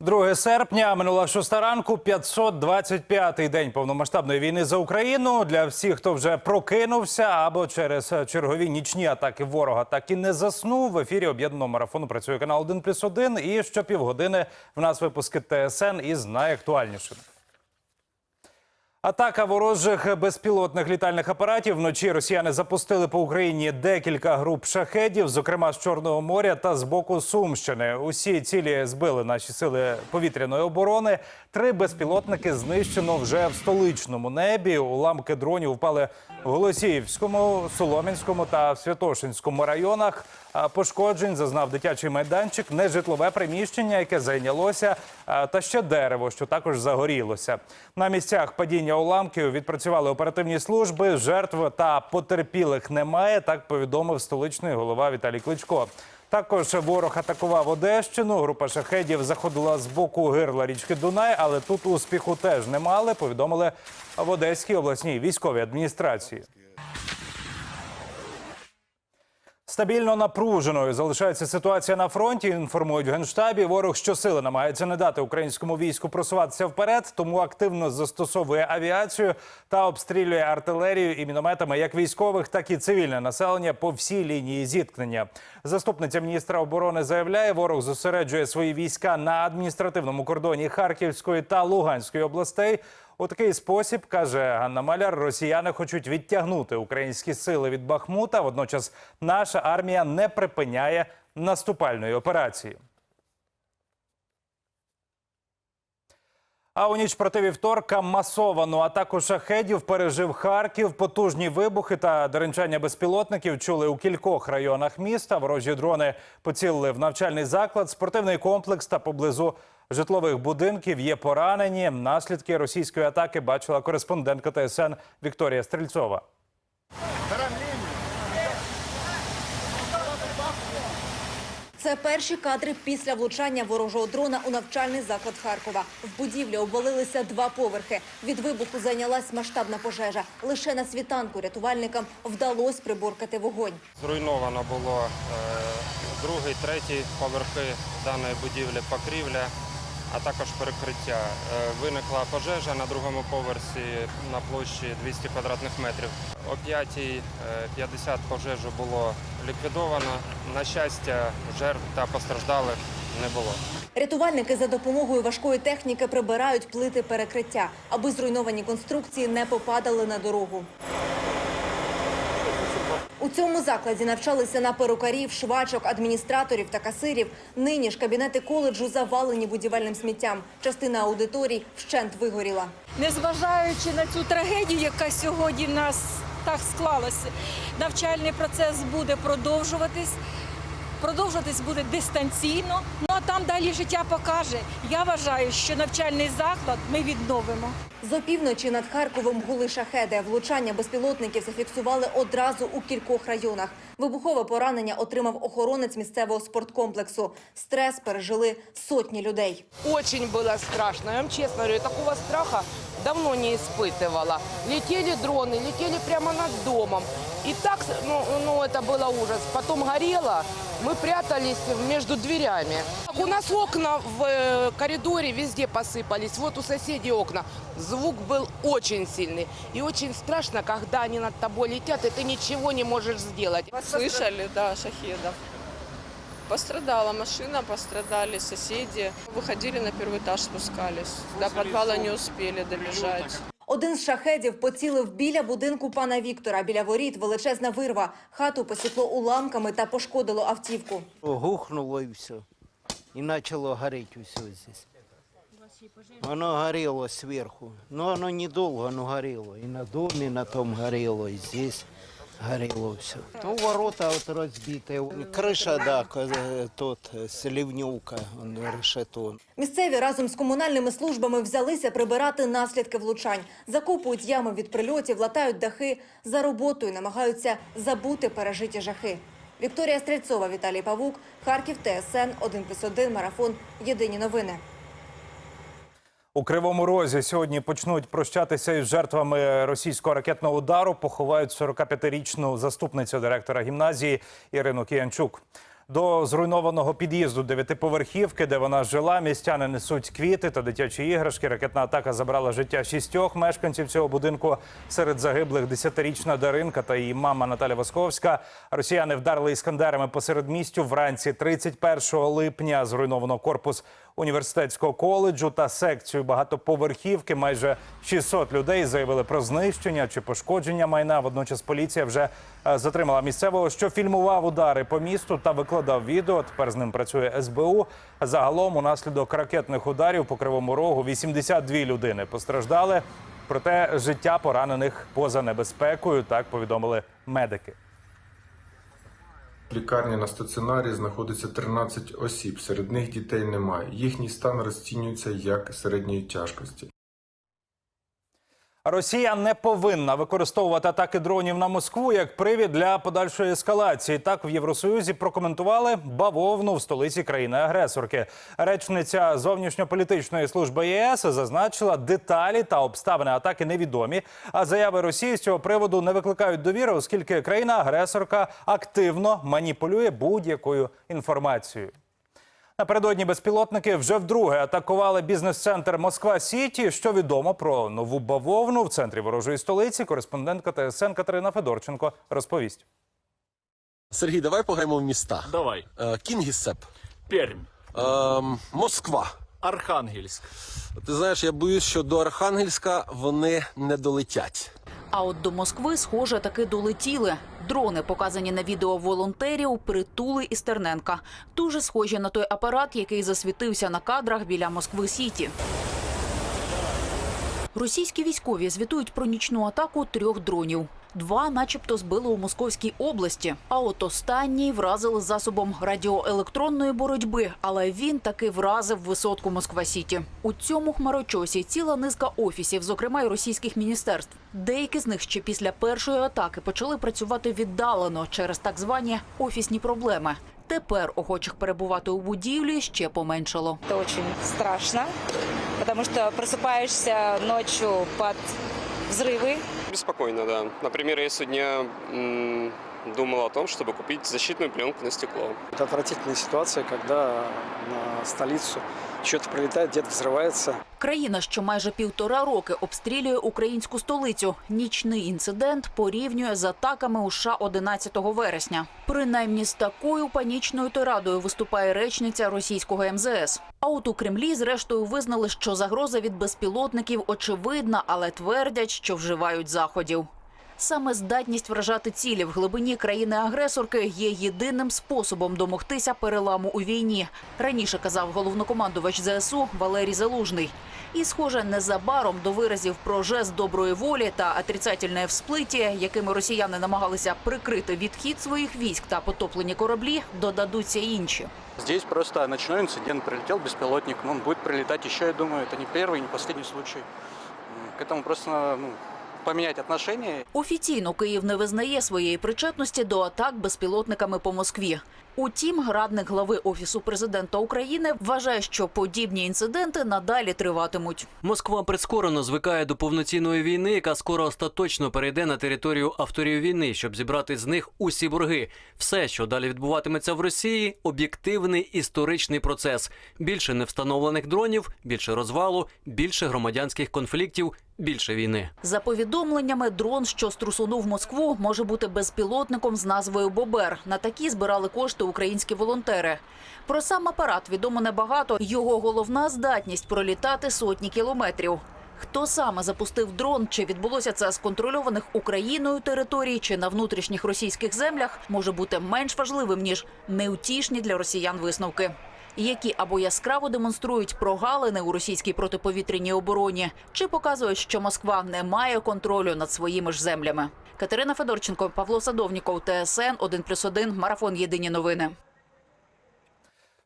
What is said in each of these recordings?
2 серпня минула шоста ранку, 525-й день повномасштабної війни за Україну. Для всіх, хто вже прокинувся або через чергові нічні атаки ворога, так і не заснув. В ефірі об'єднаного марафону працює канал 1 плюс 1. І щопівгодини в нас випуски ТСН із найактуальнішим. Атака ворожих безпілотних літальних апаратів вночі росіяни запустили по Україні декілька груп шахедів, зокрема з Чорного моря та з боку Сумщини. Усі цілі збили наші сили повітряної оборони. Три безпілотники знищено вже в столичному небі. Уламки дронів впали в Голосіївському, Солом'янському та Святошинському районах. Пошкоджень зазнав дитячий майданчик, нежитлове приміщення, яке зайнялося, та ще дерево, що також загорілося. На місцях падіння уламків відпрацювали оперативні служби. Жертв та потерпілих немає. Так повідомив столичний голова Віталій Кличко. Також ворог атакував Одещину. Група шахедів заходила з боку гирла річки Дунай, але тут успіху теж не мали. Повідомили в Одеській обласній військовій адміністрації. Стабільно напруженою залишається ситуація на фронті. Інформують в генштабі. Ворог щосили намагається не дати українському війську просуватися вперед, тому активно застосовує авіацію та обстрілює артилерію і мінометами як військових, так і цивільне населення по всій лінії зіткнення. Заступниця міністра оборони заявляє, ворог зосереджує свої війська на адміністративному кордоні Харківської та Луганської областей. У такий спосіб каже Ганна Маляр, росіяни хочуть відтягнути українські сили від Бахмута. Водночас наша армія не припиняє наступальної операції. А у ніч проти вівторка масовану атаку шахедів пережив Харків. Потужні вибухи та деренчання безпілотників чули у кількох районах міста. Ворожі дрони поцілили в навчальний заклад, спортивний комплекс та поблизу житлових будинків. Є поранені. Наслідки російської атаки бачила кореспондентка ТСН Вікторія Стрільцова. Це перші кадри після влучання ворожого дрона у навчальний заклад Харкова. В будівлі обвалилися два поверхи. Від вибуху зайнялась масштабна пожежа. Лише на світанку рятувальникам вдалося приборкати вогонь. Зруйновано було е, другий, третій поверхи даної будівлі, покрівля, а також перекриття. Е, Виникла пожежа на другому поверсі на площі 200 квадратних метрів. О 5.50 пожежу було ліквідовано. На щастя, жертв та постраждалих не було. Рятувальники за допомогою важкої техніки прибирають плити перекриття, аби зруйновані конструкції не попадали на дорогу. У цьому закладі навчалися на перукарів, швачок, адміністраторів та касирів. Нині ж кабінети коледжу завалені будівельним сміттям. Частина аудиторій вщент вигоріла. Незважаючи на цю трагедію, яка сьогодні в нас так склалася, навчальний процес буде продовжуватись Продовжуватись буде дистанційно. Ну а там далі життя покаже. Я вважаю, що навчальний заклад ми відновимо. З опівночі над Харковом гули шахеди. Влучання безпілотників зафіксували одразу у кількох районах. Вибухове поранення отримав охоронець місцевого спорткомплексу. Стрес пережили сотні людей. Очень было страшно. Я вам честно говорю, я такого страха давно не испытывала. Летели дроны, летели прямо над домом. И так, ну, ну это было ужас. Потом горело, мы прятались между дверями. У нас окна в э, коридоре везде посыпались. Вот у соседей окна. Звук был очень сильный. И очень страшно, когда они над тобой летят, и ты ничего не можешь сделать. Слышали, да, шахедов. Пострадала машина, пострадали соседи. Выходили на первый этаж, спускались. До подвала не успели добежать. Один з шахедів поцілив біля будинку пана Віктора. Біля воріт величезна вирва. Хату посікло уламками та пошкодило автівку. Гухнуло і все. І почало горіти усе здесь. Воно горіло сверху. Ну воно недовго, але горіло. І на домі, на том горіло, і здесь горело все. Ну, ворота вот разбитые. Крыша, да, ка- тот, э, сливневка, он решето. Місцеві разом з комунальними службами взялися прибирати наслідки влучань. Закопують ями від прильотів, латають дахи. За роботою намагаються забути пережиті жахи. Вікторія Стрельцова, Віталій Павук, Харків, ТСН, 1+,1, Марафон. Єдині новини. У Кривому Розі сьогодні почнуть прощатися із жертвами російського ракетного удару. Поховають 45-річну заступницю директора гімназії Ірину Кіянчук. До зруйнованого під'їзду дев'ятиповерхівки, де вона жила, містяни несуть квіти та дитячі іграшки. Ракетна атака забрала життя шістьох мешканців цього будинку. Серед загиблих десятирічна Даринка та її мама Наталя Восковська. Росіяни вдарили іскандерами посеред містю. Вранці 31 липня зруйновано корпус університетського коледжу та секцію багатоповерхівки. Майже 600 людей заявили про знищення чи пошкодження майна. Водночас поліція вже е, затримала місцевого, що фільмував удари по місту та викладав відео. Тепер з ним працює СБУ. Загалом, унаслідок ракетних ударів по кривому рогу 82 людини постраждали. Проте життя поранених поза небезпекою. Так повідомили медики. Лікарні на стаціонарі знаходиться 13 осіб. Серед них дітей немає. Їхній стан розцінюється як середньої тяжкості. Росія не повинна використовувати атаки дронів на Москву як привід для подальшої ескалації. Так в Євросоюзі прокоментували бавовну в столиці країни-агресорки. Речниця зовнішньополітичної служби ЄС зазначила, деталі та обставини атаки невідомі. А заяви Росії з цього приводу не викликають довіри, оскільки країна-агресорка активно маніпулює будь-якою інформацією. Напередодні безпілотники вже вдруге атакували бізнес-центр Москва Сіті. Що відомо про нову бавовну в центрі ворожої столиці? Кореспондентка ТСН Катерина Федорченко розповість. Сергій, давай пограємо в міста. Давай. Е, Кінгісепп, Пермь. ем, Москва. Архангельськ. Ти знаєш, я боюсь, що до Архангельська вони не долетять. А от до Москви, схоже, таки долетіли. Дрони, показані на відео волонтерів, притули істерненка Дуже схожі на той апарат, який засвітився на кадрах біля Москви Сіті. Російські військові звітують про нічну атаку трьох дронів. Два, начебто, збили у Московській області. А от останній вразили засобом радіоелектронної боротьби, але він таки вразив висотку Москва Сіті. У цьому хмарочосі ціла низка офісів, зокрема й російських міністерств. Деякі з них ще після першої атаки почали працювати віддалено через так звані офісні проблеми. Тепер охочих перебувати у будівлі ще поменшало. Это очень страшно, потому что просыпаешься ночью под взрывы. Беспокойно, да. Например, сегодня м, думал о том, чтобы купить защитную пленку на стекло. Это отвратительная ситуация, когда на столицу что-то прилетает, где-то взрывается. Країна, що майже півтора роки обстрілює українську столицю. Нічний інцидент порівнює з атаками у США 11 вересня. Принаймні з такою панічною тирадою виступає речниця російського МЗС. А от у Кремлі, зрештою, визнали, що загроза від безпілотників очевидна, але твердять, що вживають заходів. Саме здатність вражати цілі в глибині країни-агресорки є єдиним способом домогтися переламу у війні. Раніше казав головнокомандувач ЗСУ Валерій Залужний. І, схоже, незабаром до виразів про жест доброї волі та отрицательне всплиття, якими росіяни намагалися прикрити відхід своїх військ та потоплені кораблі, додадуться інші. Здесь просто ночной инцидент, прилетел беспилотник, ну, он будет прилетать еще, я думаю, это не первый, не последний случай. М, К этому просто надо, ну, поменять отношения Офіційно Київ не визнає своєї причетності до атак безпілотниками по Москві. Утім, радник глави офісу президента України вважає, що подібні інциденти надалі триватимуть. Москва прискорено звикає до повноцінної війни, яка скоро остаточно перейде на територію авторів війни, щоб зібрати з них усі борги. Все, що далі відбуватиметься в Росії, об'єктивний історичний процес. Більше невстановлених дронів, більше розвалу, більше громадянських конфліктів, більше війни. За повідомленнями, дрон, що струсунув Москву, може бути безпілотником з назвою Бобер. На такі збирали кошти українські волонтери. Про сам апарат відомо небагато. Його головна здатність пролітати сотні кілометрів. Хто саме запустив дрон? Чи відбулося це з контрольованих Україною територій, чи на внутрішніх російських землях, може бути менш важливим ніж неутішні для росіян висновки. Які або яскраво демонструють прогалини у російській протиповітряній обороні, чи показують, що Москва не має контролю над своїми ж землями. Катерина Федорченко, Павло Садовніков, ТСН 1+,1, Марафон Єдині новини.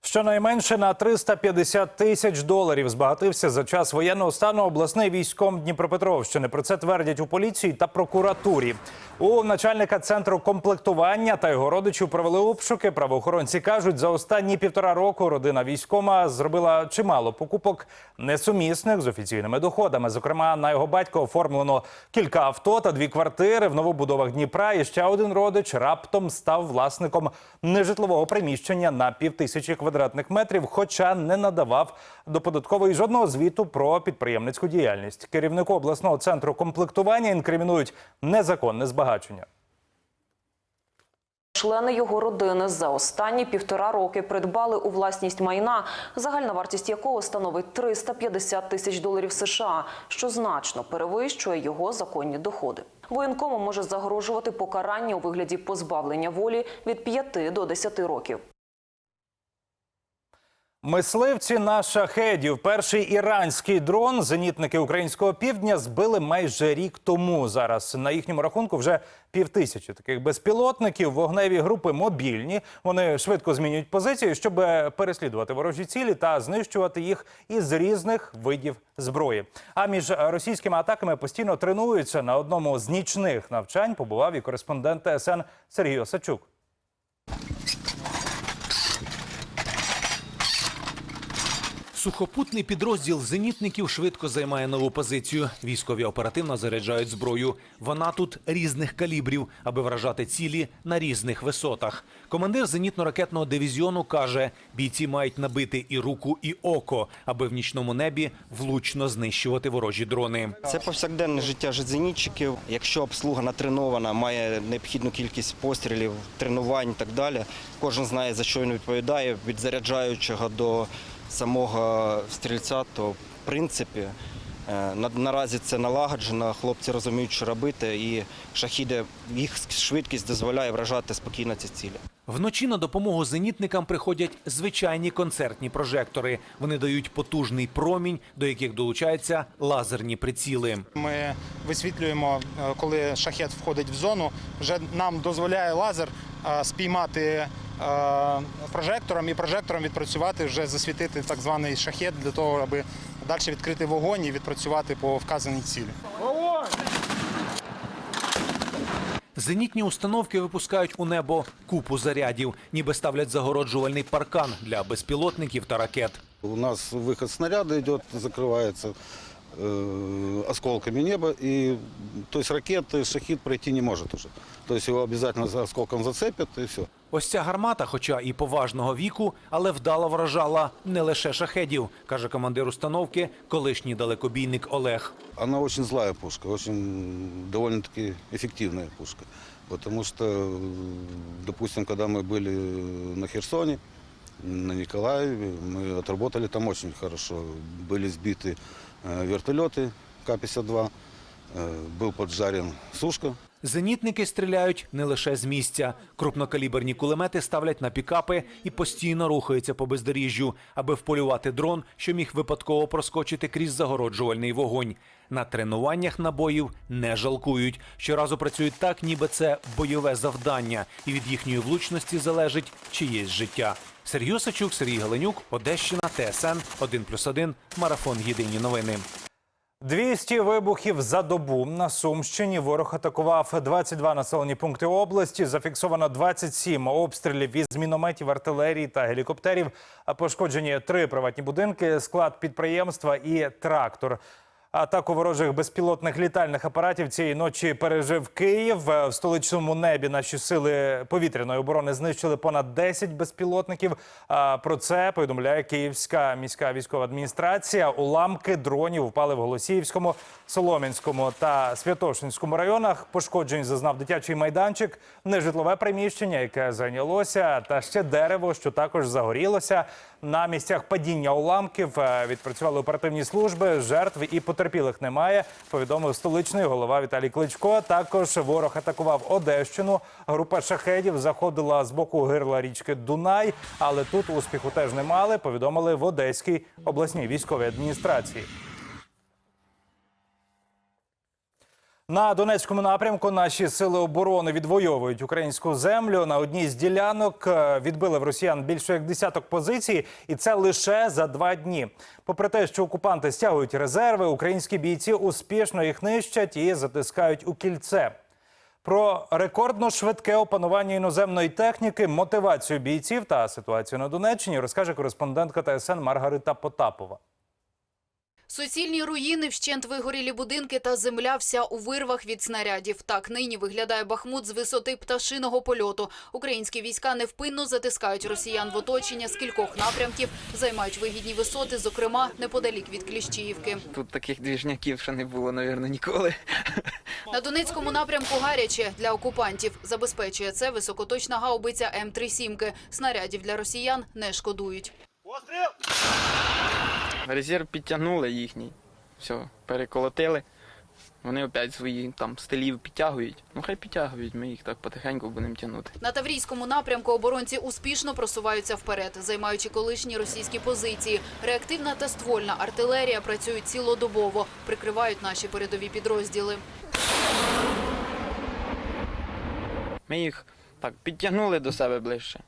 Щонайменше на 350 тисяч доларів збагатився за час воєнного стану обласний військом Дніпропетровщини. Про це твердять у поліції та прокуратурі. У начальника центру комплектування та його родичів провели обшуки. Правоохоронці кажуть, за останні півтора року родина військома зробила чимало покупок несумісних з офіційними доходами. Зокрема, на його батька оформлено кілька авто та дві квартири в новобудовах Дніпра. І ще один родич раптом став власником нежитлового приміщення на півтисячі квадратних метрів, хоча не надавав до податкової жодного звіту про підприємницьку діяльність. Керівнику обласного центру комплектування інкримінують незаконне збагачення. Члени його родини за останні півтора роки придбали у власність майна, загальна вартість якого становить 350 тисяч доларів США, що значно перевищує його законні доходи. Воєнкому може загрожувати покарання у вигляді позбавлення волі від 5 до 10 років. Мисливці на шахедів. Перший іранський дрон зенітники українського півдня збили майже рік тому. Зараз на їхньому рахунку вже півтисячі таких безпілотників. Вогневі групи мобільні. Вони швидко змінюють позиції, щоб переслідувати ворожі цілі та знищувати їх із різних видів зброї. А між російськими атаками постійно тренуються. На одному з нічних навчань побував і кореспондент ТСН Сергій Осачук. Сухопутний підрозділ зенітників швидко займає нову позицію. Військові оперативно заряджають зброю. Вона тут різних калібрів, аби вражати цілі на різних висотах. Командир зенітно-ракетного дивізіону каже: бійці мають набити і руку, і око, аби в нічному небі влучно знищувати ворожі дрони. Це повсякденне життя зенітчиків. Якщо обслуга натренована, має необхідну кількість пострілів, тренувань і так далі. Кожен знає за що він відповідає від заряджаючого до самого стрільця, то в принципі е, на- наразі це налагоджено. Хлопці розуміють, що робити, і шахіди їх швидкість дозволяє вражати спокійно ці цілі. Вночі на допомогу зенітникам приходять звичайні концертні прожектори. Вони дають потужний промінь, до яких долучаються лазерні приціли. Ми висвітлюємо, е, коли шахет входить в зону. Вже нам дозволяє лазер е, спіймати е, прожектором і прожектором відпрацювати, вже засвітити так званий шахет для того, аби далі відкрити вогонь і відпрацювати по вказаній цілі. Зенітні установки випускають у небо купу зарядів, ніби ставлять загороджувальний паркан для безпілотників та ракет. У нас виход снаряда йде, закрывается э, осколками неба, и то есть ракеты шахид пройти не может уже. То есть его обязательно за осколком зацепят и все. Ось ця гармата, хоча і поважного віку, але вдало вражала не лише шахедів, каже командир установки, колишній далекобійник Олег. Она очень злая пушка, очень довольно-таки эффективная пушка. Потому что, э, допустим, когда мы были на Херсоне, на Николаеве, мы отработали там очень хорошо. Были сбиты э, вертолеты К-52, э, был поджарен сушка. Зенітники стріляють не лише з місця. Крупнокаліберні кулемети ставлять на пікапи і постійно рухаються по бездоріжжю, аби вполювати дрон, що міг випадково проскочити крізь загороджувальний вогонь. На тренуваннях набоїв не жалкують. Щоразу працюють так, ніби це бойове завдання, і від їхньої влучності залежить чиєсь життя. Сергій Осачук, Сергій Галенюк, Одещина, ТСН 1+,1, Марафон Єдині новини. 200 вибухів за добу на Сумщині. Ворог атакував 22 населені пункти області. Зафіксовано 27 обстрілів із мінометів, артилерії та гелікоптерів. Пошкоджені три приватні будинки, склад підприємства і трактор. Атаку ворожих безпілотних літальних апаратів цієї ночі пережив Київ. В столичному небі наші сили повітряної оборони знищили понад 10 безпілотників. Про це повідомляє Київська міська військова адміністрація. Уламки дронів впали в Голосіївському, Солом'янському та Святошинському районах. Пошкоджень зазнав дитячий майданчик, нежитлове приміщення, яке зайнялося, та ще дерево, що також загорілося. На місцях падіння уламків е, відпрацювали оперативні служби. Жертв і потерпілих немає. Повідомив столичний голова Віталій Кличко. Також ворог атакував Одещину. Група шахедів заходила з боку гирла річки Дунай, але тут успіху теж не мали. Повідомили в Одеській обласній військовій адміністрації. На Донецькому напрямку наші сили оборони відвоюють українську землю. На одній з ділянок е, відбили в росіян більше як десяток позицій, і це лише за два дні. Попри те, що окупанти стягують резерви, українські бійці успішно їх нищать і затискають у кільце. Про рекордно швидке опанування іноземної техніки, мотивацію бійців та ситуацію на Донеччині розкаже кореспондентка ТСН Маргарита Потапова. Суцільні руїни, вщент вигорілі будинки та земля вся у вирвах від снарядів. Так нині виглядає Бахмут з висоти пташиного польоту. Українські війська невпинно затискають росіян в оточення з кількох напрямків, займають вигідні висоти, зокрема неподалік від Кліщіївки. Тут таких двіжняків ще не було, мабуть, ніколи. На Донецькому напрямку гаряче для окупантів. Забезпечує це високоточна гаубиця М3 «Сімки». Снарядів для росіян не шкодують. Резерв підтягнули їхній. Все, переколотили. Вони опять свої там стилів підтягують. Ну хай підтягують, ми їх так потихеньку будемо тягнути. На Таврійському напрямку оборонці успішно просуваються вперед, займаючи колишні російські позиції. Реактивна та ствольна артилерія працюють цілодобово, прикривають наші передові підрозділи. Ми їх так підтягнули до себе ближче.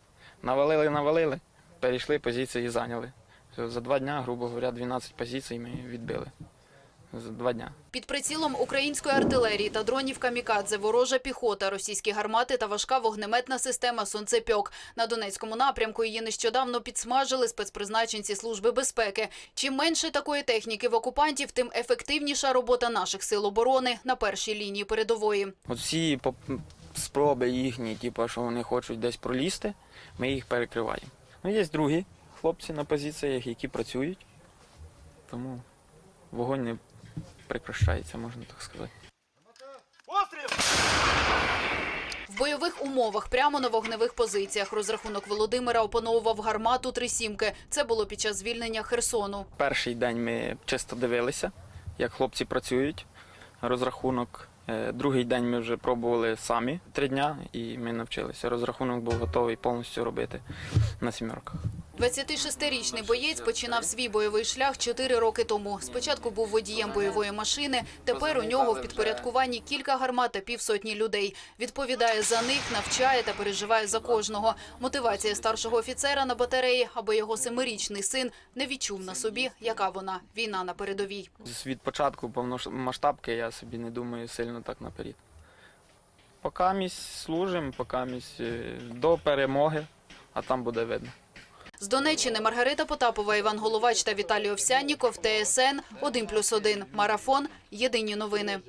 Навалили, навалили, перейшли, позиції зайняли. За два дня, грубо говоря, 12 позицій ми відбили. За два дня. Під прицілом української артилерії та дронів камікадзе ворожа піхота, російські гармати та важка вогнеметна система «Сонцепьок». На Донецькому напрямку її нещодавно підсмажили спецпризначенці Служби безпеки. Чим менше такої техніки в окупантів, тим ефективніша робота наших сил оборони на першій лінії передової. Всі спроби їхні, типу, що вони хочуть десь пролізти, ми їх перекриваємо. Ну, є другі хлопці на позиціях, які працюють, тому вогонь не прекращається, можна так сказати. В бойових умовах прямо на вогневих позиціях розрахунок Володимира опановував гармату «Три сімки». Це було під час звільнення Херсону. Перший день ми чисто дивилися, як хлопці працюють, розрахунок. Е, Другий день ми вже пробували самі три дня, і ми навчилися. Розрахунок був готовий повністю робити на сімерках. 26-річний боєць починав свій бойовий шлях 4 роки тому. Спочатку був водієм бойової машини, тепер у нього в підпорядкуванні кілька гармат та півсотні людей. Відповідає за них, навчає та переживає за кожного. Мотивація старшого офіцера на батареї, аби його семирічний син не відчув на собі, яка вона – війна на передовій. Від початку повномасштабки я собі не думаю сильно так наперед. Поки служимо, поки е, до перемоги, а там буде видно. З Донеччини Маргарита Потапова, Іван Головач та Віталій Овсянніков, ТСН 1+,1. Марафон. Єдині новини.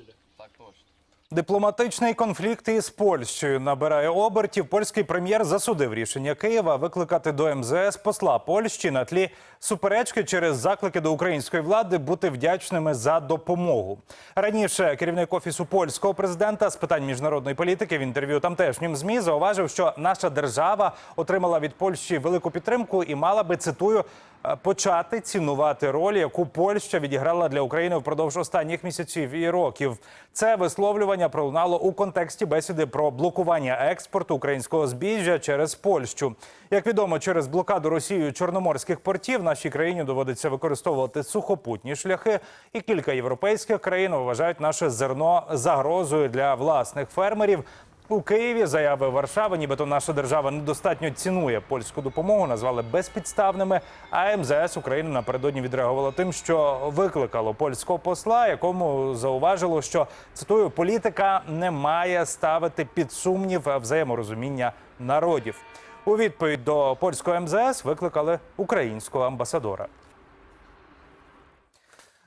Дипломатичний конфлікт із Польщею набирає обертів. Польський прем'єр засудив рішення Києва викликати до МЗС посла Польщі на тлі суперечки через заклики до української влади бути вдячними за допомогу. Раніше керівник офісу польського президента з питань міжнародної політики в інтерв'ю тамтешнім змі зауважив, що наша держава отримала від Польщі велику підтримку і мала би цитую почати цінувати роль, яку Польща відіграла для України впродовж останніх місяців і років. Це висловлювання пролунало у контексті бесіди про блокування експорту українського збіжжя через Польщу. Як відомо, через блокаду Росією чорноморських портів нашій країні доводиться використовувати сухопутні шляхи, і кілька європейських країн вважають наше зерно загрозою для власних фермерів. У Києві заяви Варшави, нібито наша держава недостатньо цінує польську допомогу, назвали безпідставними. А МЗС України напередодні відреагувало тим, що викликало польського посла, якому зауважило, що цитую, політика не має ставити під сумнів взаєморозуміння народів. У відповідь до польського МЗС викликали українського амбасадора.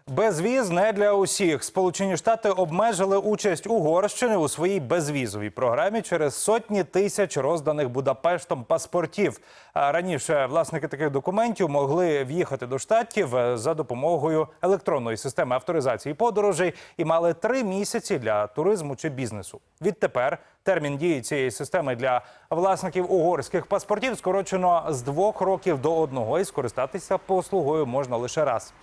Безвіз не для усіх. Сполучені Штати обмежили участь Угорщини у своїй безвізовій програмі через сотні тисяч розданих Будапештом паспортів. Раніше власники таких документів могли в'їхати до штатів е, за допомогою електронної системи авторизації подорожей і мали три місяці для туризму чи бізнесу. Відтепер термін дії цієї системи для власників угорських паспортів скорочено з двох років до одного, і скористатися послугою можна лише раз.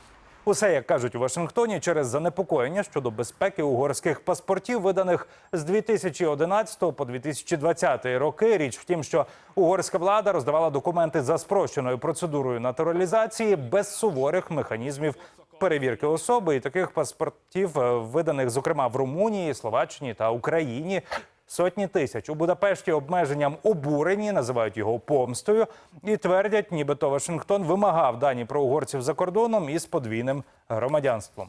Усе, як кажуть у Вашингтоні, через занепокоєння щодо безпеки угорських паспортів, виданих з 2011 по 2020 роки. Річ в тім, що угорська влада роздавала документи за спрощеною процедурою натуралізації без суворих механізмів перевірки особи і таких паспортів, е, виданих зокрема в Румунії, Словаччині та Україні. Сотні тисяч у Будапешті обмеженням обурені, називають його помстою і твердять, нібито Вашингтон вимагав дані про угорців за кордоном із подвійним громадянством.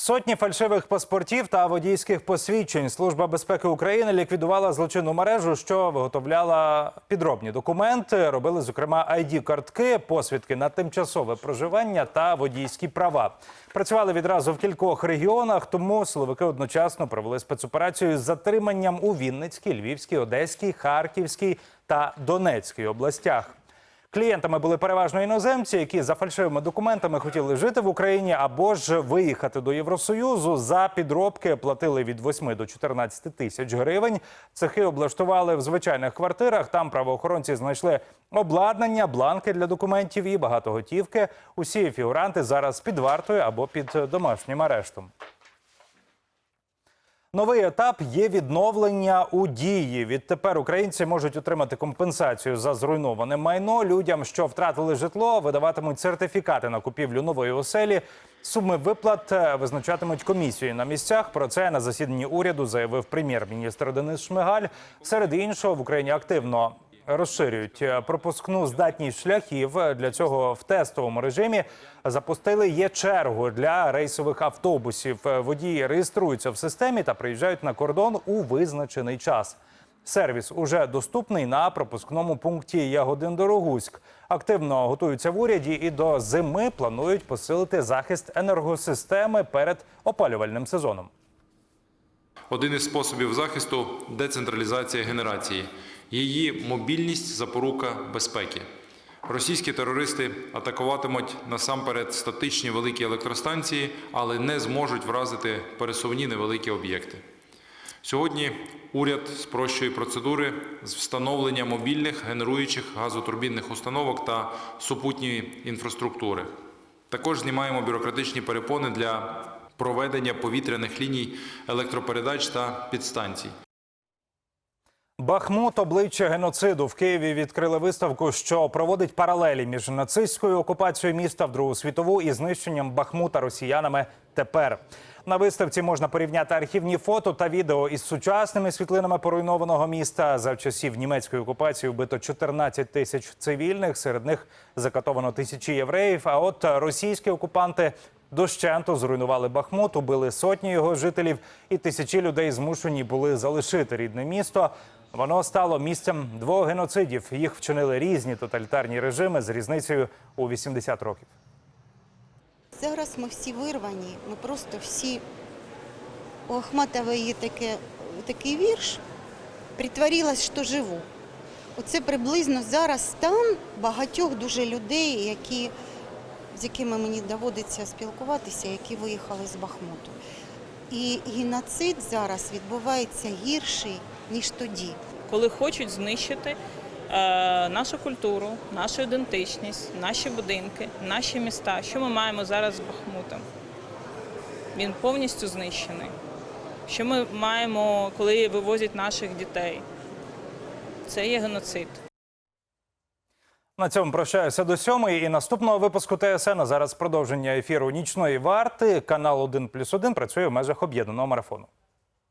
Сотні фальшивих паспортів та водійських посвідчень Служба безпеки України ліквідувала злочинну мережу, що виготовляла підробні документи. Робили зокрема id картки посвідки на тимчасове проживання та водійські права. Працювали відразу в кількох регіонах, тому силовики одночасно провели спецоперацію з затриманням у Вінницькій, Львівській, Одеській, Харківській та Донецькій областях. Клієнтами були переважно іноземці, які за фальшивими документами хотіли жити в Україні або ж виїхати до Євросоюзу. За підробки платили від 8 до 14 тисяч гривень. Цехи облаштували в звичайних квартирах. Там правоохоронці знайшли обладнання, бланки для документів і багато готівки. Усі фігуранти зараз під вартою або під домашнім арештом. Новий етап є відновлення у дії. Відтепер українці можуть отримати компенсацію за зруйноване майно. Людям, що втратили житло, видаватимуть сертифікати на купівлю нової оселі. Суми виплат е, визначатимуть комісії на місцях. Про це на засіданні уряду заявив прем'єр-міністр Денис Шмигаль. Серед іншого в Україні активно розширюють е, пропускну здатність шляхів. Для цього в тестовому режимі запустили є чергу для рейсових автобусів. Е, Водії реєструються в системі та приїжджають на кордон у визначений час. Сервіс уже доступний на пропускному пункті Ягодин Дорогуськ. Активно готуються в уряді і до зими планують посилити захист енергосистеми перед опалювальним сезоном. Один із способів захисту децентралізація генерації. Її мобільність запорука безпеки. Російські терористи атакуватимуть насамперед статичні великі електростанції, але не зможуть вразити пересувні невеликі об'єкти. Сьогодні уряд спрощує процедури з встановлення мобільних генеруючих газотурбінних установок та супутньої інфраструктури. Також знімаємо бюрократичні перепони для проведення повітряних ліній електропередач та підстанцій. Бахмут обличчя геноциду в Києві відкрили виставку, що проводить паралелі між нацистською окупацією міста в Другу світову і знищенням Бахмута росіянами тепер. На виставці можна порівняти архівні фото та відео із сучасними світлинами поруйнованого міста. За часів німецької окупації вбито 14 тисяч цивільних, серед них закатовано тисячі євреїв. А от російські окупанти дощенту зруйнували Бахмут, убили сотні його жителів, і тисячі людей змушені були залишити рідне місто. Воно стало місцем двох геноцидів. Їх вчинили різні тоталітарні режими з різницею у 80 років. Зараз ми всі вирвані, ми просто всі. У Ахматова є таке, такий вірш «Притворилась, що живу. Оце приблизно зараз стан багатьох дуже людей, які, з якими мені доводиться спілкуватися, які виїхали з Бахмуту. І геноцид зараз відбувається гірший, ніж тоді. коли хочуть знищити е, нашу культуру, нашу ідентичність, наші будинки, наші міста. Що ми маємо зараз з Бахмутом? Він повністю знищений. Що ми маємо, коли вивозять наших дітей? Це є геноцид. На цьому прощаюся до сьомої і наступного випуску ТСН. Зараз продовження ефіру нічної варти. Канал 1+,1 працює в межах об'єднаного марафону.